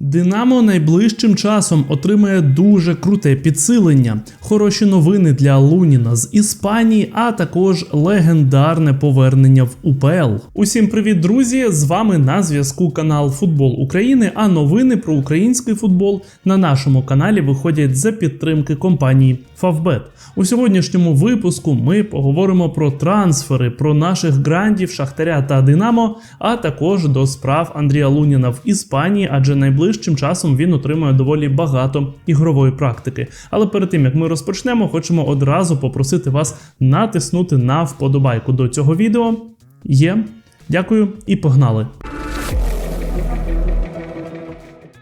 Динамо найближчим часом отримає дуже круте підсилення, хороші новини для Луніна з Іспанії, а також легендарне повернення в УПЛ. Усім привіт, друзі! З вами на зв'язку канал Футбол України. А новини про український футбол на нашому каналі виходять за підтримки компанії Favbet. У сьогоднішньому випуску ми поговоримо про трансфери, про наших грандів, Шахтаря та Динамо, а також до справ Андрія Луніна в Іспанії, адже найближчим часом він отримує доволі багато ігрової практики. Але перед тим як ми розпочнемо, хочемо одразу попросити вас натиснути на вподобайку до цього відео. Є. Дякую і погнали!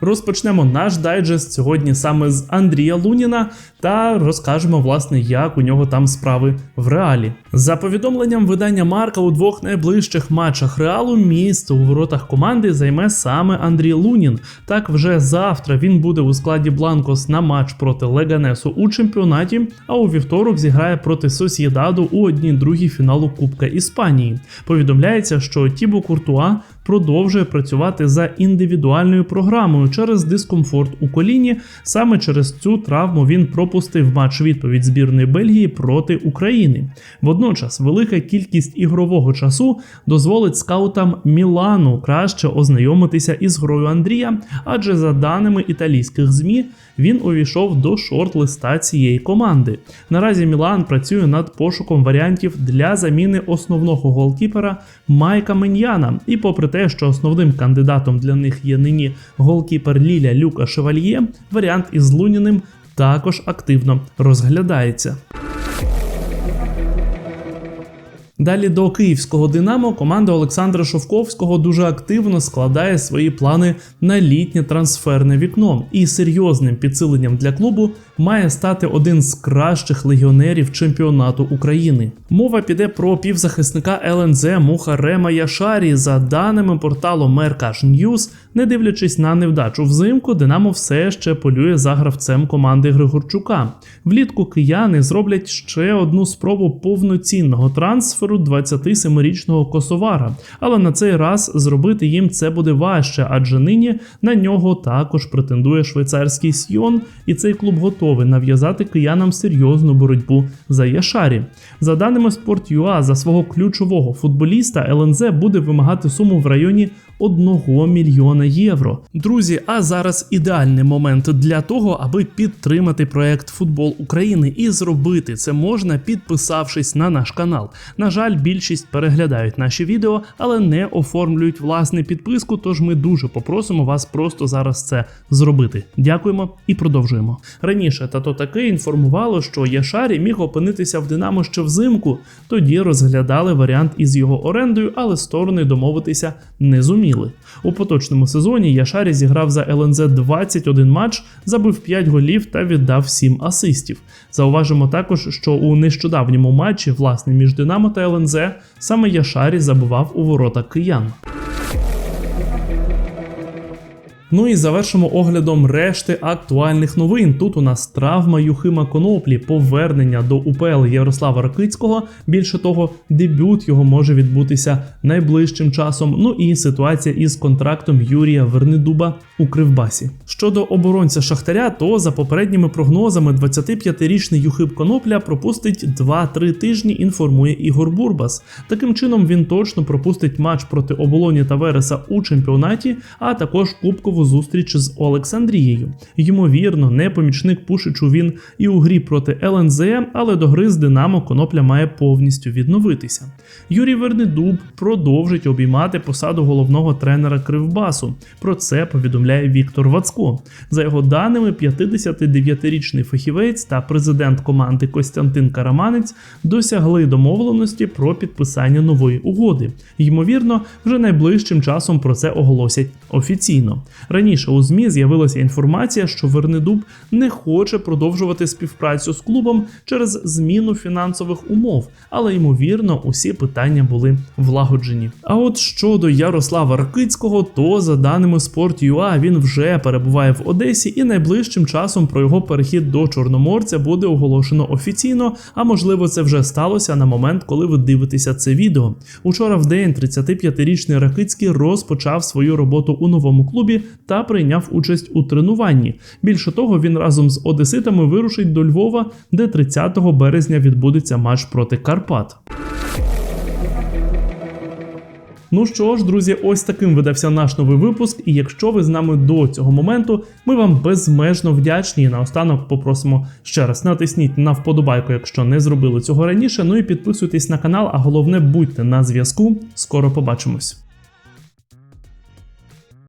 Розпочнемо наш дайджест сьогодні саме з Андрія Луніна та розкажемо, власне, як у нього там справи в реалі. За повідомленням видання Марка у двох найближчих матчах реалу місце у воротах команди займе саме Андрій Лунін. Так, вже завтра він буде у складі Бланкос на матч проти Леганесу у чемпіонаті, а у вівторок зіграє проти Сосєдаду у одній другій фіналу Кубка Іспанії. Повідомляється, що Тібо Куртуа продовжує працювати за індивідуальною програмою через дискомфорт у коліні. Саме через цю травму він пропустив матч відповідь збірної Бельгії проти України. Водночас, велика кількість ігрового часу дозволить скаутам Мілану краще ознайомитися із грою Андрія, адже за даними італійських змі. Він увійшов до шорт-листа цієї команди. Наразі Мілан працює над пошуком варіантів для заміни основного голкіпера Майка Меньяна. І попри те, що основним кандидатом для них є нині голкіпер Ліля Люка Шевальє, варіант із Луніним також активно розглядається. Далі до київського Динамо команда Олександра Шовковського дуже активно складає свої плани на літнє трансферне вікно, і серйозним підсиленням для клубу має стати один з кращих легіонерів чемпіонату України. Мова піде про півзахисника ЛНЗ Мухарема Яшарі. За даними порталу Меркаш Ньюз, не дивлячись на невдачу взимку, Динамо все ще полює за гравцем команди Григорчука. Влітку кияни зроблять ще одну спробу повноцінного трансферу. 27-річного косовара, але на цей раз зробити їм це буде важче, адже нині на нього також претендує швейцарський Сьйон, і цей клуб готовий нав'язати киянам серйозну боротьбу за Яшарі. За даними Sport.ua, за свого ключового футболіста ЛНЗ буде вимагати суму в районі 1 мільйона євро. Друзі, а зараз ідеальний момент для того, аби підтримати проект Футбол України і зробити це можна, підписавшись на наш канал. На жаль, більшість переглядають наші відео, але не оформлюють власне підписку. Тож ми дуже попросимо вас просто зараз це зробити. Дякуємо і продовжуємо. Раніше тато таки інформувало, що Яшарі міг опинитися в Динамо ще взимку. Тоді розглядали варіант із його орендою, але сторони домовитися не зуміли. У поточному сезоні Яшарі зіграв за ЛНЗ 21 матч, забив 5 голів та віддав 7 асистів. Зауважимо також, що у нещодавньому матчі, власне, між Динамо та ЛНЗ, саме Яшарі забивав у ворота киян. Ну і завершимо оглядом решти актуальних новин. Тут у нас травма Юхима Коноплі, повернення до УПЛ Ярослава Ракицького. Більше того, дебют його може відбутися найближчим часом. Ну і ситуація із контрактом Юрія Вернедуба у Кривбасі. Щодо оборонця Шахтаря, то за попередніми прогнозами 25-річний Юхим Конопля пропустить 2-3 тижні. Інформує Ігор Бурбас. Таким чином він точно пропустить матч проти оболоні та Вереса у чемпіонаті, а також кубкову зустріч з Олександрією. Ймовірно, не помічник Пушичу він і у грі проти ЛНЗ, але до гри з Динамо Конопля має повністю відновитися. Юрій Вернедуб продовжить обіймати посаду головного тренера Кривбасу. Про це повідомляє Віктор Вацко. За його даними, 59-річний фахівець та президент команди Костянтин Караманець досягли домовленості про підписання нової угоди. Ймовірно, вже найближчим часом про це оголосять офіційно. Раніше у ЗМІ з'явилася інформація, що Вернедуб не хоче продовжувати співпрацю з клубом через зміну фінансових умов, але ймовірно, усі питання були влагоджені. А от щодо Ярослава Ракицького, то за даними Sport.ua він вже перебуває в Одесі, і найближчим часом про його перехід до Чорноморця буде оголошено офіційно. А можливо, це вже сталося на момент, коли ви дивитеся це відео. Учора в день 35-річний Ракицький розпочав свою роботу у новому клубі та прийняв участь у тренуванні. Більше того, він разом з одеситами вирушить до Львова, де 30 березня відбудеться матч проти Карпат. Ну що ж, друзі, ось таким видався наш новий випуск. І якщо ви з нами до цього моменту, ми вам безмежно вдячні. І наостанок попросимо ще раз натисніть на вподобайку, якщо не зробили цього раніше. Ну і підписуйтесь на канал, а головне будьте на зв'язку. Скоро побачимось.